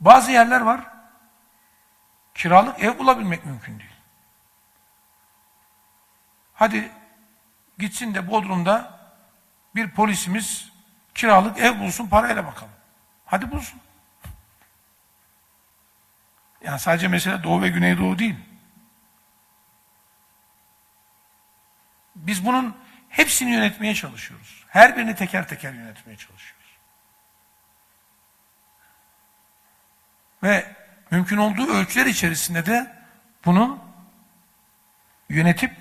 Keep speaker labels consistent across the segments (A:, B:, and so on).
A: Bazı yerler var. Kiralık ev bulabilmek mümkün değil. Hadi gitsin de Bodrum'da bir polisimiz kiralık ev bulsun parayla bakalım. Hadi bulsun. Yani sadece mesele Doğu ve Güneydoğu değil. Biz bunun hepsini yönetmeye çalışıyoruz. Her birini teker teker yönetmeye çalışıyoruz. Ve mümkün olduğu ölçüler içerisinde de bunu yönetip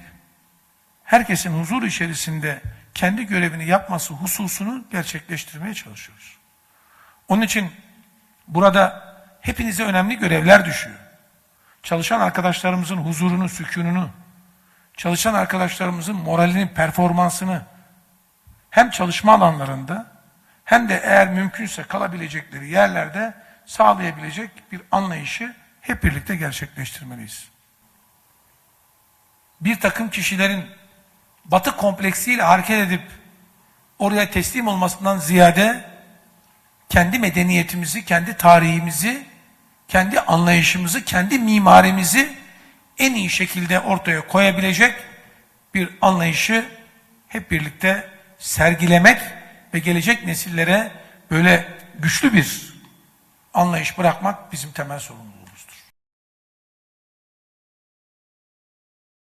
A: herkesin huzur içerisinde kendi görevini yapması hususunu gerçekleştirmeye çalışıyoruz. Onun için burada hepinize önemli görevler düşüyor. Çalışan arkadaşlarımızın huzurunu, sükununu, çalışan arkadaşlarımızın moralini, performansını hem çalışma alanlarında hem de eğer mümkünse kalabilecekleri yerlerde sağlayabilecek bir anlayışı hep birlikte gerçekleştirmeliyiz. Bir takım kişilerin batı kompleksiyle hareket edip oraya teslim olmasından ziyade kendi medeniyetimizi, kendi tarihimizi, kendi anlayışımızı, kendi mimarimizi en iyi şekilde ortaya koyabilecek bir anlayışı hep birlikte sergilemek ve gelecek nesillere böyle güçlü bir anlayış bırakmak bizim temel sorumluluğumuzdur.